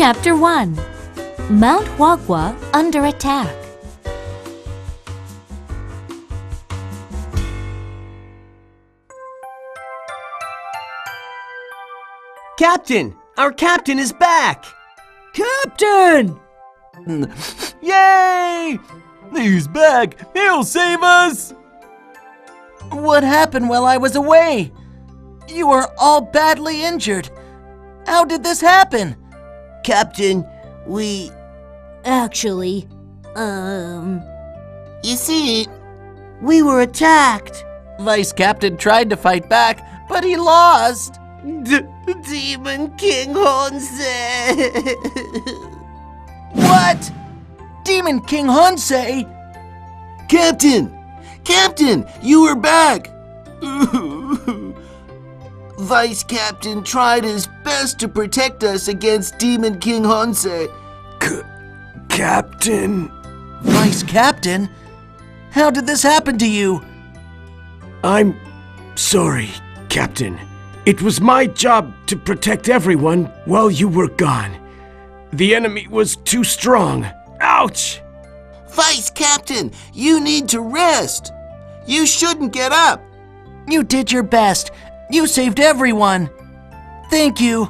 Chapter 1 Mount Wagwa under attack. Captain! Our captain is back! Captain! Yay! He's back! He'll save us! What happened while I was away? You were all badly injured. How did this happen? Captain, we. Actually, um. You see, we were attacked. Vice Captain tried to fight back, but he lost. D- Demon King Honse! What? Demon King Hansei? Captain! Captain, you were back! Vice Captain tried his best to protect us against Demon King Honse. Captain, Vice Captain? How did this happen to you? I'm sorry, Captain. It was my job to protect everyone while you were gone. The enemy was too strong. Ouch! Vice Captain, you need to rest. You shouldn't get up. You did your best. You saved everyone. Thank you.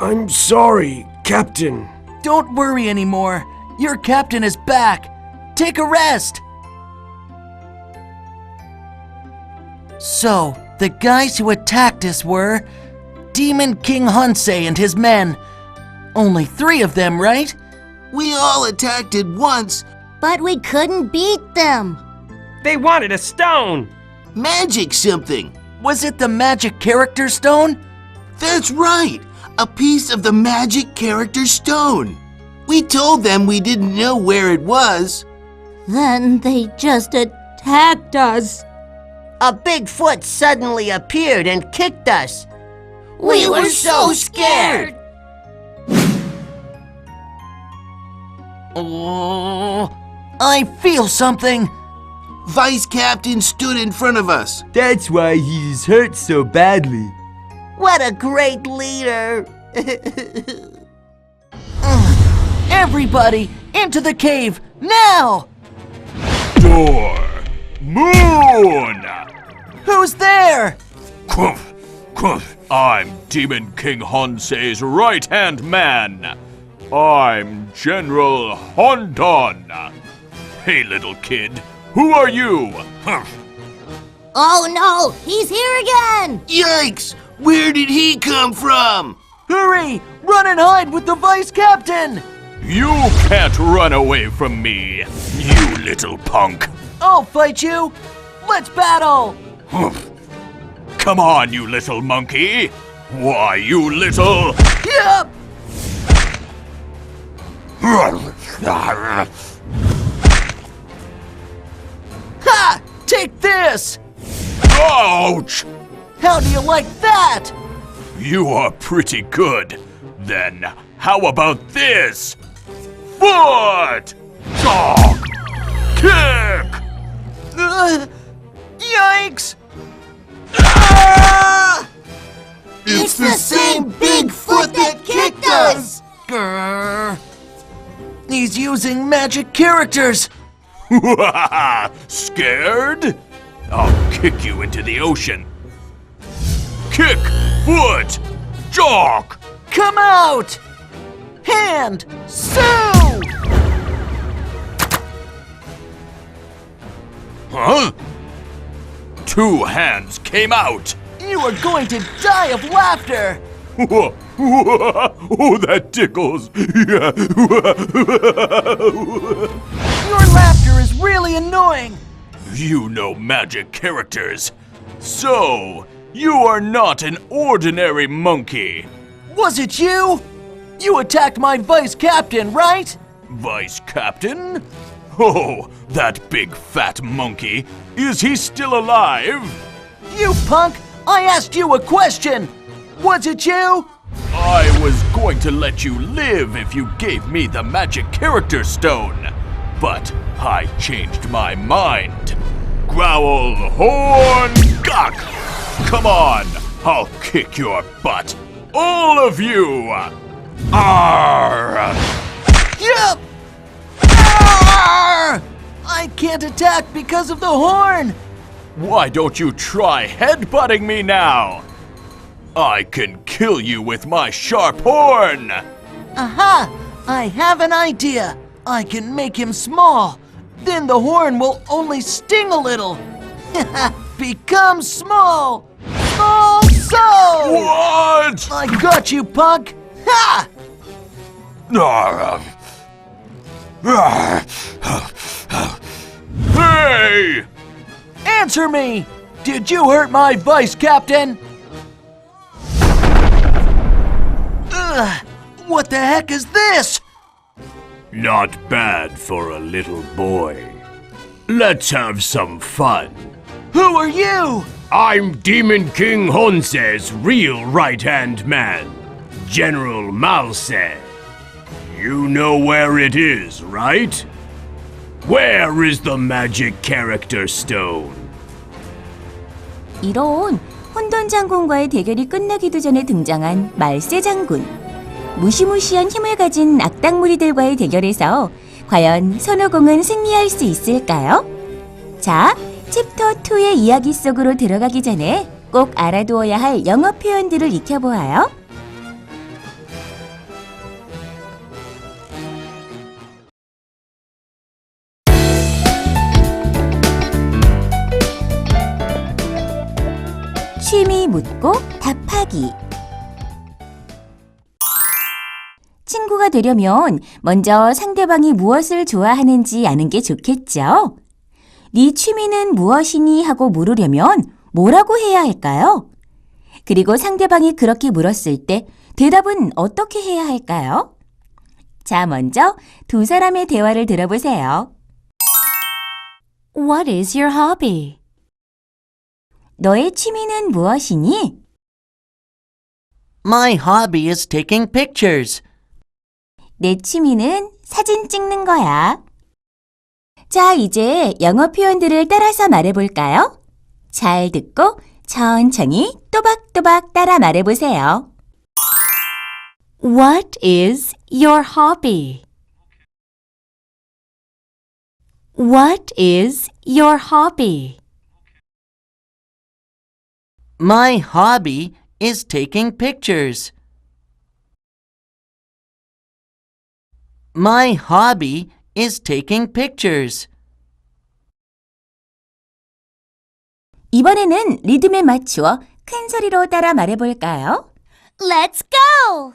I'm sorry, Captain. Don't worry anymore. Your captain is back. Take a rest. So, the guys who attacked us were Demon King Hansei and his men. Only three of them, right? We all attacked at once. But we couldn't beat them. They wanted a stone. Magic something. Was it the magic character stone? That's right. A piece of the magic character stone. We told them we didn't know where it was. Then they just attacked us. A big foot suddenly appeared and kicked us. We were so scared. Oh, I feel something. Vice Captain stood in front of us. That's why he's hurt so badly. What a great leader! Everybody, into the cave, now! Door. Moon. Who's there? Quumph, quumph. I'm Demon King Honsei's right hand man. I'm General Hondon. Hey, little kid, who are you? Humph. Oh no, he's here again! Yikes! Where did he come from? Hurry! Run and hide with the vice captain! You can't run away from me, you little punk. I'll fight you! Let's battle! Humph. Come on, you little monkey. Why, you little. Yep! Ha! Take this! Ouch! How do you like that? You are pretty good. Then, how about this? Foot! Dog! Kick! Ugh, yikes! Ah! It's the same big foot that kicked us. Grr. He's using magic characters. Scared? I'll kick you into the ocean. Kick! Foot! Jock! Come out! Hand! Sue! Huh? Two hands came out. You are going to die of laughter! oh, that tickles. Is really annoying! you know magic characters. So, you are not an ordinary monkey. Was it you? You attacked my vice captain, right? Vice Captain? Oh, that big fat monkey. Is he still alive? You punk! I asked you a question! Was it you? I was going to let you live if you gave me the magic character stone. But I changed my mind. Growl, horn, gawk! Come on, I'll kick your butt. All of you! Arr! Yup! Arr! I can't attack because of the horn! Why don't you try headbutting me now? I can kill you with my sharp horn! Aha! I have an idea! I can make him small. Then the horn will only sting a little. Become small! Small so! What? I got you, punk! Ha! Hey! Answer me! Did you hurt my vice captain? Ugh! What the heck is this? Not bad for a little boy. Let's have some fun. Who are you? I'm Demon King Honse's real right hand man, General Malse. You know where it is, right? Where is the magic character stone? 이런 혼돈 장군과의 대결이 끝나기도 전에 등장한 말세 장군. 무시무시한 힘을 가진 악당 무리들과의 대결에서 과연 손오공은 승리할 수 있을까요? 자, 챕터 2의 이야기 속으로 들어가기 전에 꼭 알아두어야 할 영어 표현들을 익혀보아요. 취미 묻고 답하기. 친구가 되려면 먼저 상대방이 무엇을 좋아하는지 아는 게 좋겠죠. 네 취미는 무엇이니 하고 물으려면 뭐라고 해야 할까요? 그리고 상대방이 그렇게 물었을 때 대답은 어떻게 해야 할까요? 자, 먼저 두 사람의 대화를 들어보세요. What is your hobby? 너의 취미는 무엇이니? My hobby is taking pictures. 내 취미는 사진 찍는 거야. 자, 이제 영어 표현들을 따라서 말해볼까요? 잘 듣고 천천히 또박또박 따라 말해보세요. What is your hobby? What is your hobby? My hobby is taking pictures. My hobby is taking pictures. 이번에는 리듬에 맞추어 큰 소리로 따라 말해볼까요? Let's go!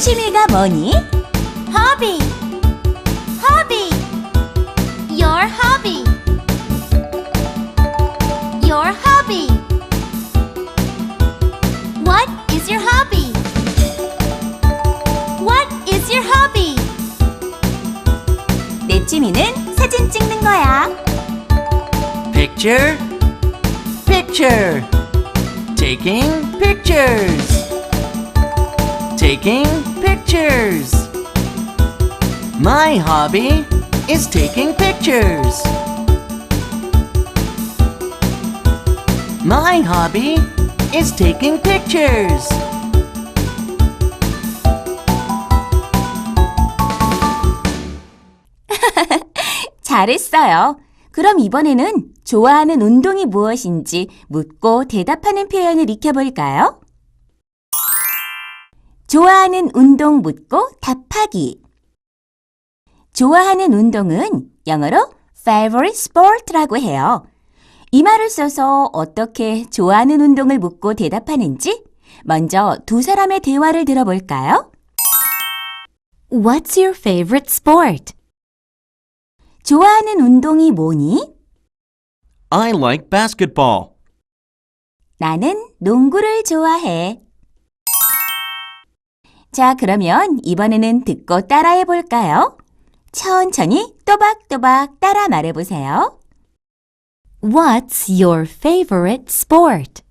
취미가 뭐니? Hobby. Taking pictures. Taking pictures. My hobby is taking pictures. My hobby is taking pictures. 잘했어요. 그럼 이번에는 좋아하는 운동이 무엇인지 묻고 대답하는 표현을 익혀볼까요? 좋아하는 운동 묻고 답하기. 좋아하는 운동은 영어로 favorite sport라고 해요. 이 말을 써서 어떻게 좋아하는 운동을 묻고 대답하는지 먼저 두 사람의 대화를 들어볼까요? What's your favorite sport? 좋아하는 운동이 뭐니? I like basketball. 나는 농구를 좋아해. 자, 그러면 이번에는 듣고 따라해 볼까요? 천천히 또박또박 따라 말해 보세요. What's your favorite sport?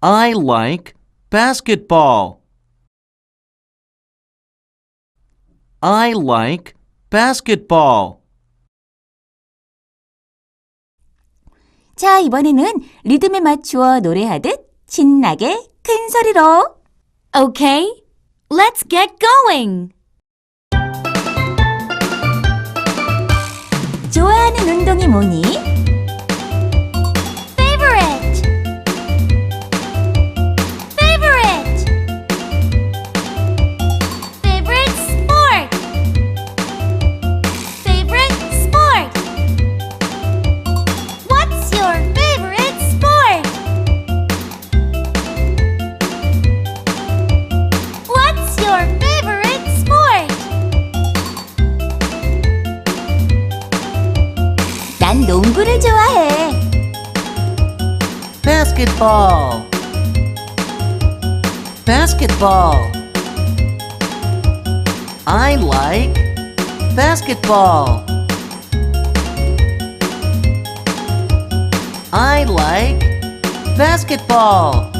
I like basketball. I like basketball. 자, 이번에는 리듬에 맞추어 노래하듯 신나게 큰 소리로. Okay, let's get going. 좋아하는 운동이 뭐니? Basketball. Basketball. I like basketball. I like basketball.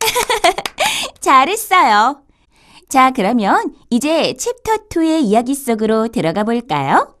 잘했어요. 자, 그러면 이제 챕터 2의 이야기 속으로 들어가 볼까요?